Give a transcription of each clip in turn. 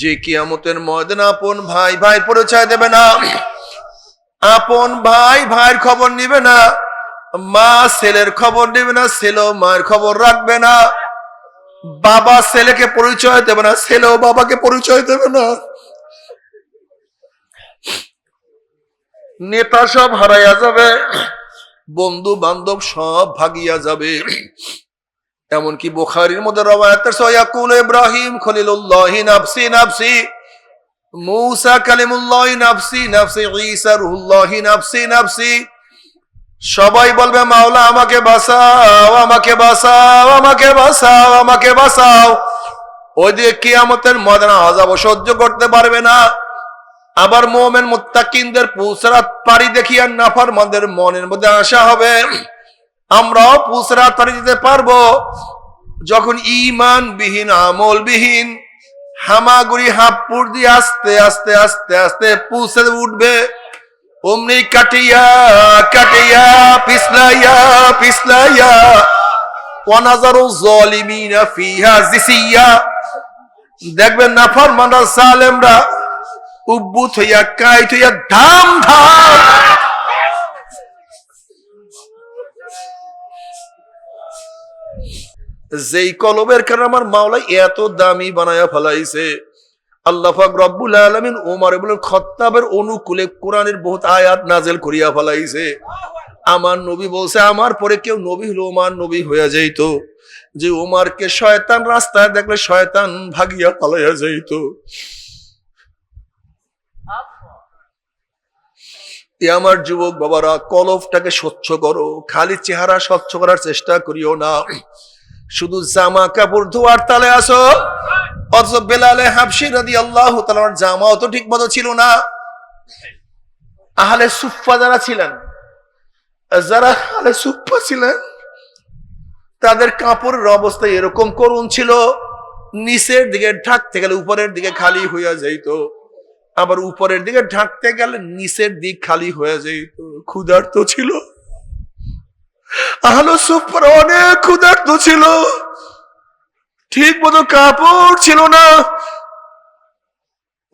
যে কিয়ামতের ময়দান আপন ভাই ভাই পরিচয় দেবে না, আপন ভাই ভাইয়ের খবর নিবে না, মা ছেলের খবর নেবে না, ছেলেও মায়ের খবর রাখবে না, বাবা ছেলেকে পরিচয় দেবে না, ছেলেও বাবাকে পরিচয় দেবে না। নেতা সব হারাইয়া যাবে বন্ধু বান্ধব সব ভাগিয়া যাবে। এমনকি বোখারির মধ্যে রবায়াতের সয়াকুল ইব্রাহিম খলিলুল্লাহ নাফসি নাফসি। মুসা কালিমুল্লাহ নাফসি নাফসি, ঈসা রুহুল্লাহ নাফসি নাফসি। সবাই বলবে, মাওলা, আমাকে বাঁচাও আমাকে বাঁচাও আমাকে বাঁচাও আমাকে বাঁচাও। ওই দিকে কিয়ামতের ময়দানে আযাব সহ্য করতে পারবে না। আবার মোমেন মুত্তাকিনদের পুসরাত পারি দেখিয়া নাফার মদের মনের মধ্যে আশা হবে। আমরাও পুসরাত পারি দিতে পারব। যখন ইমান বিহীন আমল বিহীন হামাগুড়ি হাপুর দিয়ে আস্তে আস্তে আস্তে আস্তে পুষে উঠবে। অমনি কাটিয়া কাটিয়া, পিছলাইয়া পিছলাইয়া, ওয়ানাজারু জালিমিনা ফিহা জিসিয়া। দেখবেন নাফার মানা সালেমরা উব্বুত হইয়া, কাইট হইয়া ধাম ধাম যেই কলবের কারণে আমার মাওলাই এত দামি বানায়া ফেলাইছে। ওমর খত্তাবের অনুকূলে বহুত আয়াত নাজেল করিয়া ফেলাইছে। আমার নবী বলছে, আমার পরে কেউ নবী নবী হইয়া যে ওমারকে শয়তান রাস্তায় দেখলে শয়তান ভাগিয়া পালাইয়া যাইত। আমার যুবক বাবারা, কলফটাকে স্বচ্ছ করো, খালি চেহারা স্বচ্ছ করার চেষ্টা করিও না। শুধু জামা কাপড় ধোয়ার তালে আসো। অথচ বেলালে হাফসি রাদি আল্লাহ তালার জামাও তো ঠিক মতো ছিল না। আহলে সুফা যারা ছিলেন, যারা আহলে সুফা ছিলেন, তাদের কাপড়ের অবস্থা এরকম করুণ ছিল, নিচের দিকে ঢাকতে গেলে উপরের দিকে খালি হইয়া যাইত। আবার উপরের দিকে ঢাকতে গেলে নিচের দিক খালি হয়ে যাইত। ক্ষুধার্ত ছিল। আহলো সুপার অনেক ক্ষুধার্ত ছিল। ঠিক মতো কাপড় ছিল না।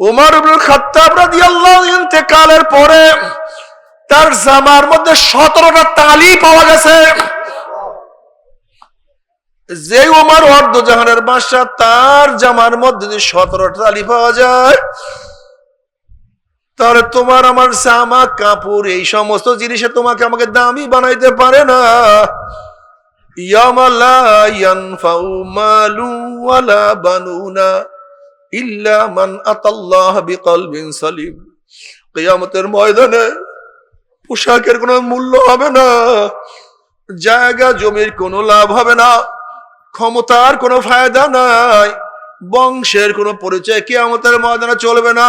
ইবনুল খাত্তাব রাদিয়াল্লাহু ইন্তেকালের পরে তার জামার মধ্যে সতেরোটা তালি পাওয়া গেছে। যে ওমর অর্ধ জাহানের বাসা তার জামার মধ্যে যদি সতেরোটা তালি পাওয়া যায় তাহলে তোমার আমার জামা, কাপড়, এই সমস্ত জিনিসে তোমাকে আমাকে দামি বানাইতে পারে না। ময়দানে পোশাকের কোনো মূল্য হবে না, জায়গা, জমির কোনো লাভ হবে না, ক্ষমতার কোনো ফায়দা নাই, বংশের কোনো পরিচয় কেয়ামতের ময়দানে চলবে না।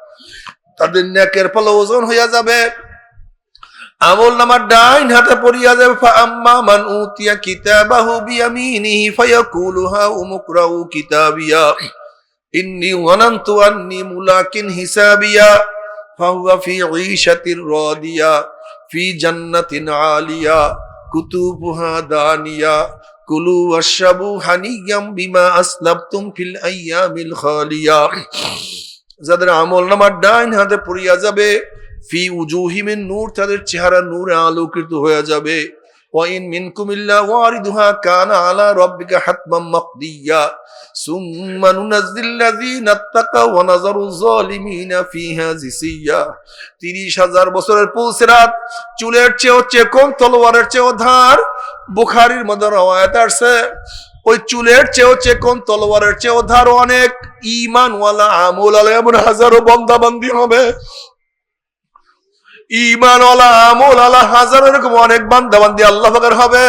তাদের ন্যাকের ফল ওজন হইয়া যাবে। আমল নামার ডাইন হাতে পড়িয়া যাবে আম্মা মান উতিয়া কিতাবাহু বিয়ামিনিহি ফায়াকুলু হা উমুকরাউ কিতাবিয়া। ইন্নী ওয়ানান্তু আন্নী মুলাকিন হিসাবিয়া, ফাহুয়া ফি ঈশাতির রাদিয়া, ফি জান্নাতিন আলিয়া, কুতুবুহা দানিয়া, কুলু ওয়াশরাবু হানিয়াম বিমা আসলাবতুম ফিল আইয়ামিল খালিয়া। যাদের আমল নামার ডাইন হাতে পড়িয়া যাবে, ফি উজুহিমিন নূর, তাদের চেহারা নূরে আলোকিত হয়ে যাবে। কানা আলা জিসিয়া 30000 বছরের চুলের চেয়েও তলোয়ারের চেয়েও ধার, বুখারীর মধ্যে রওয়ায়াত আছে ওই চুলের চেয়েও চেকন, তলোয়ারের চেয়েও ধার অনেক। ইমান ওয়ালা আমল আলা এমন হাজারো বন্দাবান্দি হবে। ইমান ওয়ালা আমল আলা হাজারো এরকম অনেক বান্দাবান্দি আল্লাহ পাকের হবে।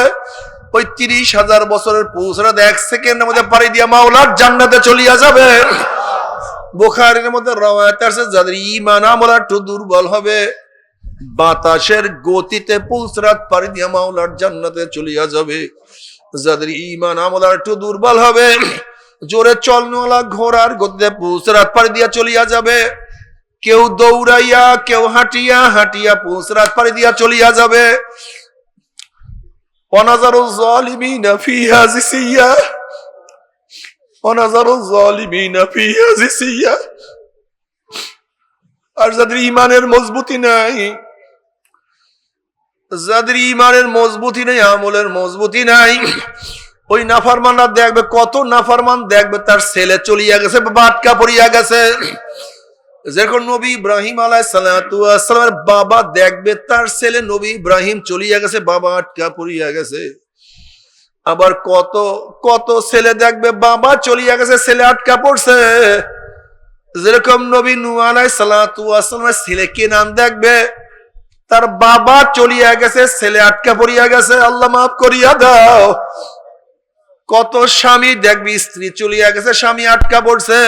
ওই তিরিশ হাজার বছরের পৌঁছরা এক সেকেন্ডের মধ্যে পাড়ি দিয়া মাওলার জান্নাতে চলিয়া যাবে। বোখারের মধ্যে রওয়ায়াত আছে যাদের ইমান আমল একটু দুর্বল হবে, বাতাসের গতিতে পুলসরাত পাড়ি দিয়া মাওলার জান্নাতে চলিয়া যাবে। যাদের ইমান আমল একটু দুর্বল হবে জোরে চলনওয়ালা ঘোড়ার গতিতে পৌঁছরাত পাড়ি দিয়া চলিয়া যাবে। কেউ দৌড়াইয়া, কেউ হাঁটিয়া হাঁটিয়া পৌঁছরাত পাড়ি দিয়া চলিয়া যাবে। অনাজারো জালিমিনা ফিহা জিসিয়া, অনাজারো জালিমিনা ফিহা জিসিয়া। আর যাদের ইমানের মজবুতি নাই, যাদের ইমানের মজবুতি নাই, আমলের মজবুতি নাই ওই নাফারমানরা দেখবে, কত নাফারমান দেখবে, তার ছেলে চলিয়া গেছে, বাটকা পড়িয়া গেছে। যেরকম নবী ইব্রাহিম আলাই সালামের বাবা দেখবে, তার ছেলে নবী ইব্রাহিম চলিয়া গেছে, বাবা আটকা পড়িয়া গেছে। আবার কত কত ছেলে দেখবে, বাবা চলিয়া গেছে, ছেলে আটকা পড়ছে। যেরকম নবী নু আলাই ছেলে কে নাম দেখবে? তার বাবা চলিয়া গেছে, ছেলে আটকা পড়িয়া গেছে। আল্লাহ মাফ করিয়া দাও। কত স্বামী দেখবি, স্ত্রী চলিয়া গেছে, স্বামী আটকা পড়ছে।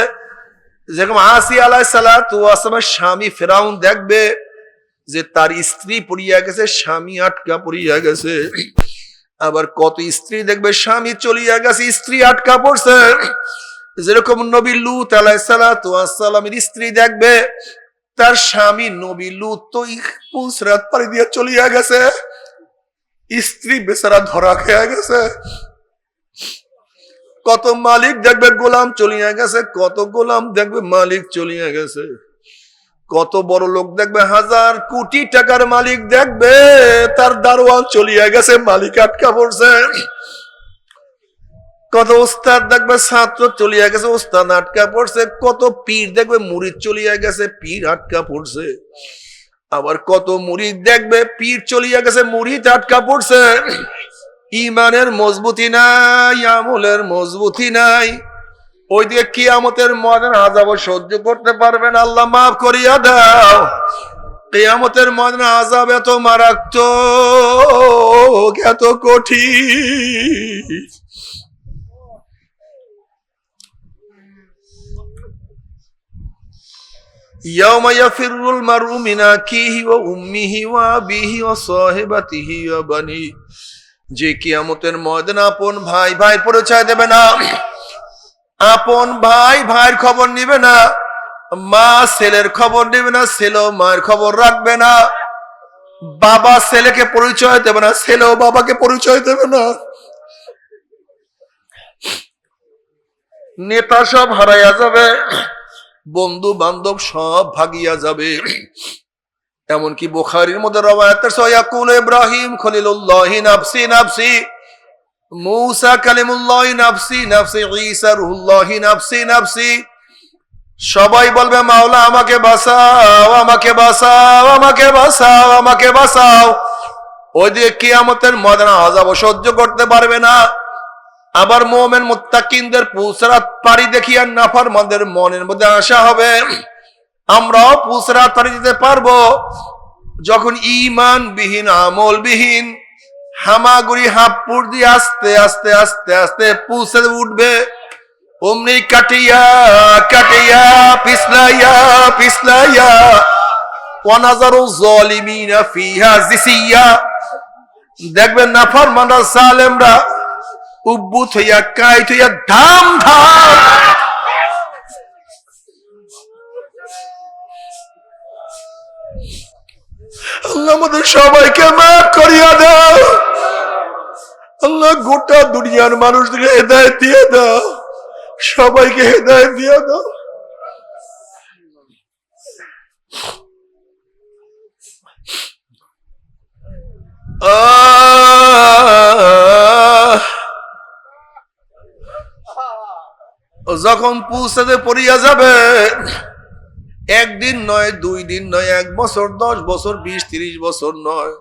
যেরকম আসি আলাহ সালামের স্বামী ফেরাউন দেখবে যে তার স্ত্রী পড়িয়া গেছে, স্বামী আটকা পড়িয়া গেছে। আবার কত স্ত্রী দেখবে, স্বামী চলিয়া গেছে, স্ত্রী আটকা পড়ছে। যেরকম নবী লুত আলাহ সালামের স্ত্রী দেখবে, তার স্বামী নবী লুত তো পুসরাত পাড়ি দিয়ে চলিয়া গেছে। স্ত্রী বেচারা ধরা খেয়ে গেছে। কত মালিক দেখবে গোলাম চলিয়া গেছে, কত গোলাম দেখবে মালিক চলিয়া গেছে। কত বড় লোক দেখবে, হাজার কোটি টাকার মালিক দেখবে, তার দারোয়ান চলিয়া গেছে, মালিক আটকা পড়ছে। কত ওস্তাদ দেখবে, ছাত্র চলিয়া গেছে, ওস্তাদ আটকা পড়ছে। কত পীর দেখবে মুড়িদ চলিয়া গেছে, পীর আটকা পড়ছে। আবার কত মুড়িদ দেখবে, পীর চলিয়া গেছে মুড়িদ আটকা পড়ছে। ইমানের মজবুতি নাই আমলের মজবুতি নাই ওই দিকে কিয়ামতের ময়দান আজাব সহ্য করতে পারবেন আল্লাহ মাফ করিয়া দাও কিয়ামতের ময়দান আজাব এত মারাত্মক এত কঠিন يوم يفر المرء من أخيه وأمه وأبيه وصاحبته وبنيه যে কিয়ামতের ময়দান আপন ভাই ভাই পরিচয় দেবে না, আপন ভাই ভাইয়ের খবর নিবে না, মা ছেলের খবর নেবে না ছেলেও মায়ের খবর রাখবে না, বাবা ছেলেকে পরিচয় দেবে না ছেলেও বাবাকে পরিচয় দেবে না। নেতা সব হারাইয়া যাবে বন্ধু বান্ধব সব ভাগিয়া যাবে। এমনকি বুখারির মধ্যে সয়াকুল ইব্রাহিম খলিলুল্লাহ নাফসি মুসা কালিমুল্লাহ নাফসি নাফসি, ঈসা নাফসি নাফসি। সবাই বলবে, মাওলা, আমাকে বাঁচাও আমাকে বাঁচাও আমাকে বাঁচাও আমাকে বাঁচাও। ওই দিকে কিয়ামতের ময়দানে আযাব সহ্য করতে পারবে না। আবার মোমেন মুত্তাকিনদের পুসরাত পারি দেখিয়া নাফার মদের মনের মধ্যে আশা হবে। আমরাও পুসরাত পারি দিতে পারব। যখন ইমান বিহীন আমল বিহীন হামাগুড়ি হাপুর দিয়ে আস্তে আস্তে আস্তে আস্তে পুষে উঠবে। অমনি কাটিয়া কাটিয়া, পিছলাইয়া পিছলাইয়া, ওয়ানাজারু জালিমিনা ফিহা জিসিয়া। দেখবেন নাফার মানা সালেমরা উব্বুত হইয়া, কাইট হইয়া ধাম ধাম আমাদের সবাইকে মাফ করিয়া দাও। আল্লাহ গোটা দুনিয়ার মানুষদেরকে হেদায়ত দিয়ে দাও। সবাইকে হেদায়ত দিয়ে দাও। যখন পুষতে পড়িয়া যাবে একদিন নয়, দুই দিন নয়, এক বছর, দশ বছর, বিশ, তিরিশ বছর নয়।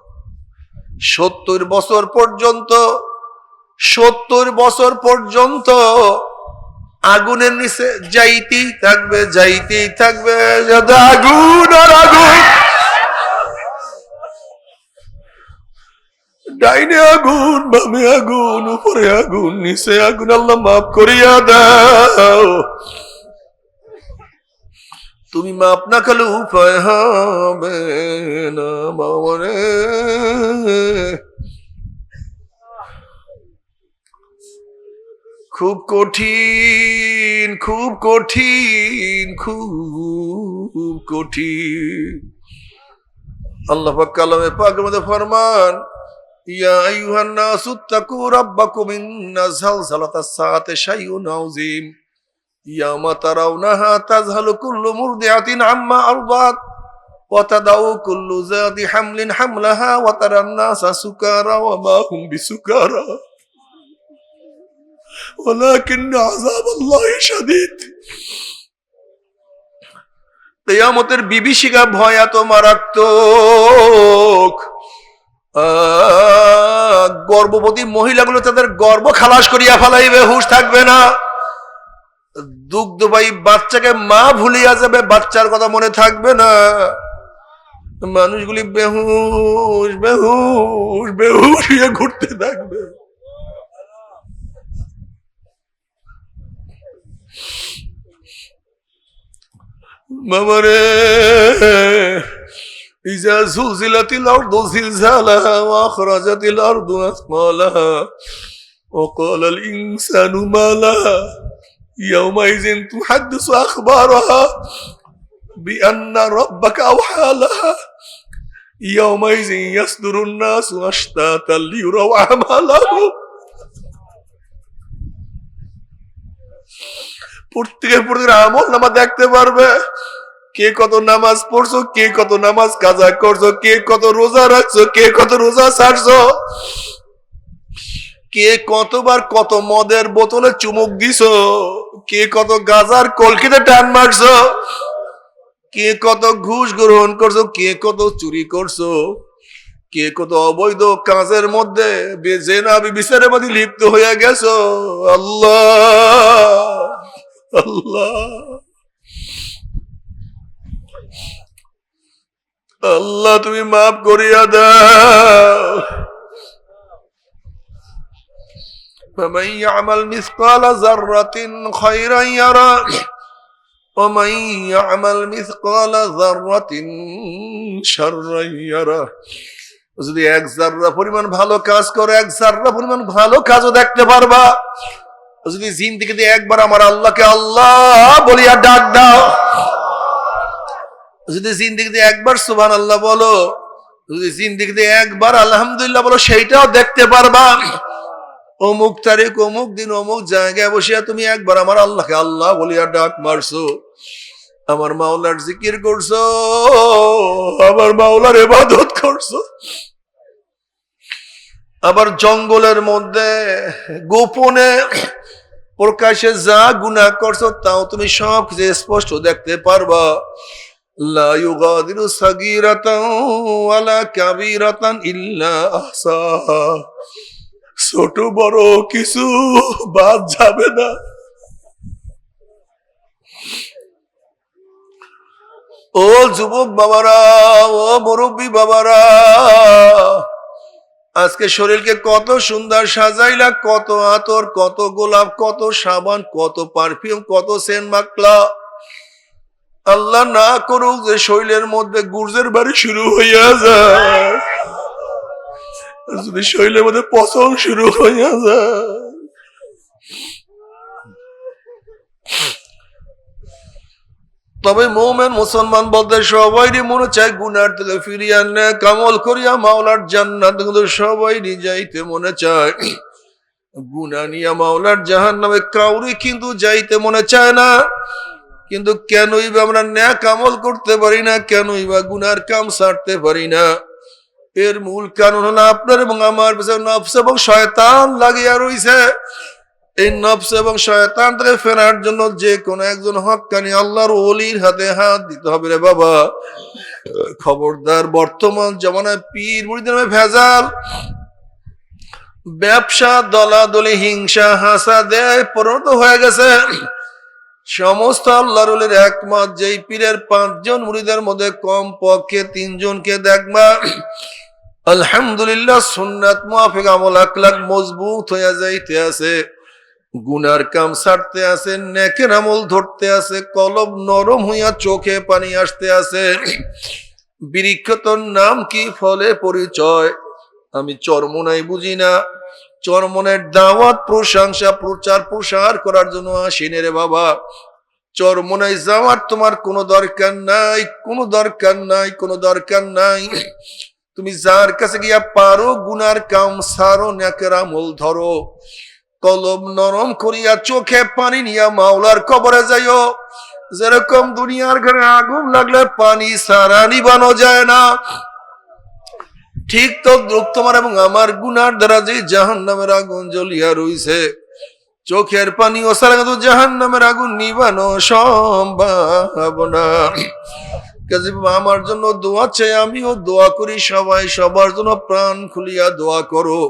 সত্তর বছর পর্যন্ত, সত্তর বছর পর্যন্ত আগুনের নিচে যাইতেই থাকবে যাইতেই থাকবে আগুন আর আগুন। ডাইনে আগুন, বামে আগুন, উপরে আগুন, নিচে আগুন, আল্লাহ মাফ করিয়া দাও। তুমি মাপ না খেলে উপায় হবে না বাবারে খুব কঠিন খুব কঠিন খুব কঠিন। আল্লাহ পাক কালামে পাকের মধ্যে ফরমান, ইয়া আইয়ুহান নাসু তাকু রাব্বাকুম ইন্না যালজালাতাস সাআতি শাইউন আযীম। ইয়ামা তারাউনাহা তাযহালু কুল্লু মুরদিআতিন আম্মা আরদাত وتدع كل ذات حمل حملها وترى الناس سكارى وما هم بسكارى ولكن عذاب الله شديد কেয়ামতের বিভীষিকা ভয় এত মারাত্মক আহ, গর্ভবতী মহিলাগুলো তাদের গর্ভ খালাস করিয়া ফেলাইবে হুশ থাকবে না দুগ্ধবাহী বাচ্চাকে মা ভুলিয়া যাবে বাচ্চার কথা মনে থাকবে না মানুষগুলি বেহুশ বেহুশ বেহুশ হয়ে ঘুরতে থাকবে মামারে إذا زلزلت الأرض زلزالها وأخرجت الأرض أثقالها وقال الإنسان ما لها يومئذ تحدث أخبارها بأن ربك أوحى لها يومئذ يصدر الناس أشتاتا ليروا أعمالهم প্রত্যেকের প্রত্যেকের আমল নামা দেখতে পারবে কে কত নামাজ পড়ছো কে কত নামাজ কাজা করছো কে কত রোজা রাখছো কে কত রোজা ছাড়ছো কে কতবার কত মদের বোতলে চুমুক দিছো? কে কত গাজার কলকিতে টান মারছো? কে কত ঘুষ গ্রহণ করছ? কে কত চুরি করছ? কে কত অবৈধ কাজের মধ্যে বে- জেনা বিচারের মধ্যে লিপ্ত হয়ে গেছো? আল্লাহ! আল্লাহ! আল্লাহ, তুমি মাফ করিয়া দাও। فمن يعمل مثقال ذرة خيرا يرى ومن يعمل مثقال ذرة شرا يرى যদি এক জাররা পরিমাণ ভালো কাজ করো এক জাররা পরিমাণ ভালো কাজও দেখতে পারবা যদি জিন্দিগিতে একবার আমার আল্লাহকে আল্লাহ বলিয়া ডাক দাও যদি জিন্দিগিতে একবার সুবহান আল্লাহ বলো যদি জিন্দিগিতে একবার আলহামদুলিল্লাহ বলো সেইটাও দেখতে পারবা অমুক তারিখ, অমুক দিন, অমুক জায়গায় বসিয়া তুমি একবার আমার আল্লাহকে আল্লাহ বলিয়া ডাক মারছো। আমার মাওলার জিকির করছ, আমার মাওলার এবাদত করছ। আবার জঙ্গলের মধ্যে, গোপনে প্রকাশে যা গুনাহ করছ, তাও তুমি সব কিছু স্পষ্ট দেখতে পারবা। লা ইল্লা আহসাহা। ছোট বড় কিছু বাদ যাবে না। ও যুবক বাবারা, ও মুরব্বী বাবারা, আজকে শরীরকে কত সুন্দর সাজাইলা, কত আতর, কত গোলাপ, কত সাবান, কত পারফিউম, কত সেন্ট মাখলা। আল্লাহ না করুক যে শরীরের মধ্যে গুর্জের বাড়ি শুরু হইয়া যায়। যদি শরীরের মধ্যে পচন শুরু হইয়া যায়। তবে মোমেন মুসলমান বলতে সবাইরই মনে চায় গুনার থেকে ফিরিয়ে আনলে কামল করিয়া মাওলার জান্নাত কিন্তু সবাইরই যাইতে মনে চায়। গুনা নিয়া মাওলার জাহান নামে কাউরি কিন্তু যাইতে মনে চায় না। কিন্তু কেনই বা আমরা ন্যাক আমল করতে পারি না, কেনই বা গুনার কাম সারতে পারি না। এর মূল কারণ হলো আপনার এবং আমার পিছনে নফস এবং শয়তান লাগিয়া রইছে। এই নফস এবং শয়তান থেকে ফেরার জন্য যে কোন একজন হক্কানি আল্লাহর অলির হাতে হাত দিতে হবে রে বাবা। খবরদার, বর্তমান জমানায় পীর মুড়িদের ভেজাল। ব্যবসা দলাদলি, হিংসা হাসা দেয় পরিণত হয়ে গেছে। সমস্ত আল্লাহর একমত, যেই পীরের পাঁচজন মুড়িদের মধ্যে কম পক্ষে তিনজনকে দেখবা। আলহামদুলিল্লাহ, সুন্নাত মুআফিক আমল আকলাক মজবুত হইয়া যাইতে আছে। গুনার কাম ছাড়তে আছে, নেকের আমল ধরতে আছে কলব নরম হইয়া চোখে পানি আসতে আছে। বৃক্ষ তোর নাম কি ফলে পরিচয়? আমি চরমনাই বুঝি না। চরমনের দাওয়াত, প্রশংসা, প্রচার, প্রসার করার জন্য আসিনে রে বাবা। চরমনাই যাওয়ার তোমার কোনো দরকার নাই, কোনো দরকার নাই, কোনো দরকার নাই। তুমি যার কাছে গিয়া পারো, গুনার কাম সারো নেকের আমল ধরো। কলম নরম করিয়া চোখে পানি নিয়া মাওলার কবরে যাইও। যেরকম দুনিয়ার ঘরে আগুন লাগলে পানি সারা নিবানো যায় না। ঠিক তো দ্রুপ তোমার এবং আমার গুনার দ্বারা যে জাহান নামের আগুন জ্বলিয়া রইছে। চোখের পানি ও সারা জাহান নামের আগুন নিবানো সম্ভাবনা আমার জন্য দোয়া চাই, আমিও দোয়া করি, সবাই সবার জন্য প্রাণ খুলিয়া দোয়া করো।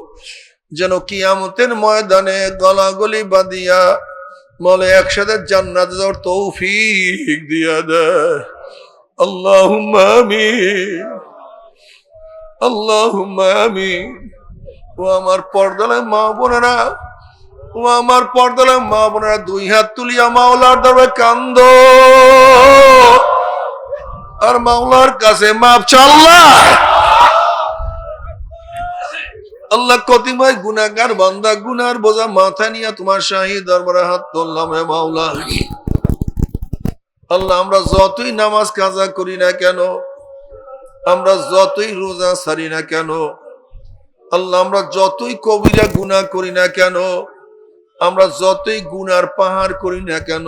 যেন কিয়ামতের ময়দানে গলাগলি বাঁধিয়া বলে, একসাথে জান্নাত তৌফিক দিয়া দেয় আল্লাহুম্মা আমিন। আল্লাহুম্মা আমিন। ও আমার পর্দালায় মা বোনেরা, ও আমার পর্দালায় মা বোনেরা, দুই হাত তুলিয়া মাওলার দরবারে কান্দ। মাওলার কাছে মাপ চাল্লা আল্লাহ কতিময় গুনাগার বান্দা গুনার বোঝা মাথা তোমার শাহী দরবারে হাত তুললাম হে মাওলা আল্লাহ আমরা যতই নামাজ কাজা করি না কেন আমরা যতই রোজা সারি না কেন আল্লাহ আমরা যতই কবিরা গুনাহ করি না কেন আমরা যতই গুনার পাহাড় করি না কেন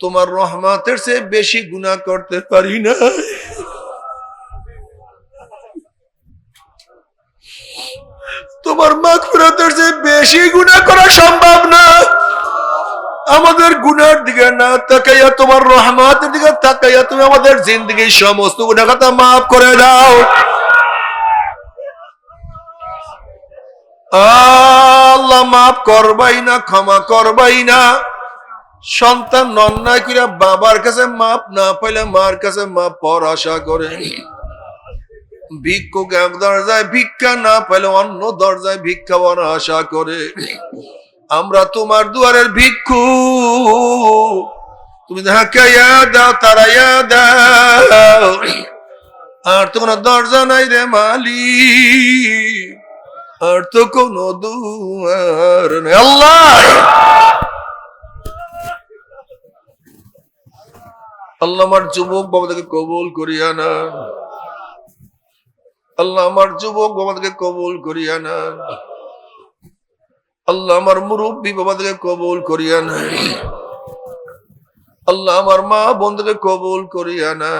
তোমার রহমাতের চেয়ে বেশি গুনাহ করতে পারি না। তোমার মাগফিরাতের চেয়ে বেশি গুনাহ করা সম্ভব না। আমাদের গুনার দিকে না তাকাইয়া, তোমার রহমাতের দিকে তাকাইয়া তুমি আমাদের জিন্দগির সমস্ত গুনাহ কথা মাফ করে দাও। আল্লাহ মাফ করবাই না, ক্ষমা করবাই না। সন্তান অন্যায় করিয়া বাবার কাছে মাপ না পাইলে মার কাছে মাপ পর আশা করে। ভিক্ষুক এক দরজায় ভিক্ষা না পেলে অন্য দরজায় ভিক্ষা পাওয়ার আশা করে। আমরা তোমার দুয়ারের ভিক্ষু তুমি ধাক্কাইয়া দাও তারাইয়া দাও। আর তো কোনো দরজা নাই রে মালি আর তো কোনো দুয়ার আল্লাহ! আল্লাহ আমার যুবক বাবাদেরকে কবুল করিয়া না। আল্লাহ আমার যুবক বাবাদেরকে কবুল করিয়া না। আল্লাহ আমার মুরব্বী বাবাদেরকে কবুল করিয়া না। আল্লাহ আমার মা বোনদেরকে কবুল করিয়া না।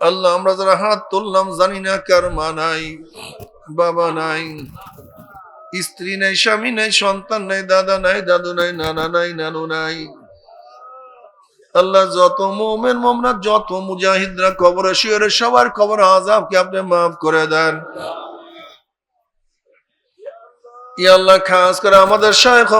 আল্লাহ আমরা যারা হাত তুললাম জানি না কার মা নাই, বাবা নাই, স্ত্রী নাই, স্বামী নাই, সন্তান নাই, দাদা নাই, দাদু নাই, নানা নাই, নানু নাই। আল্লাহ যত মোমেন মোমরা যত মুজাহিদরা কবরে শুয়ে সবার কবর আজাবকে আপনি মাফ করে দেন। আল্লাহ, খাস করে আমাদের শায়খ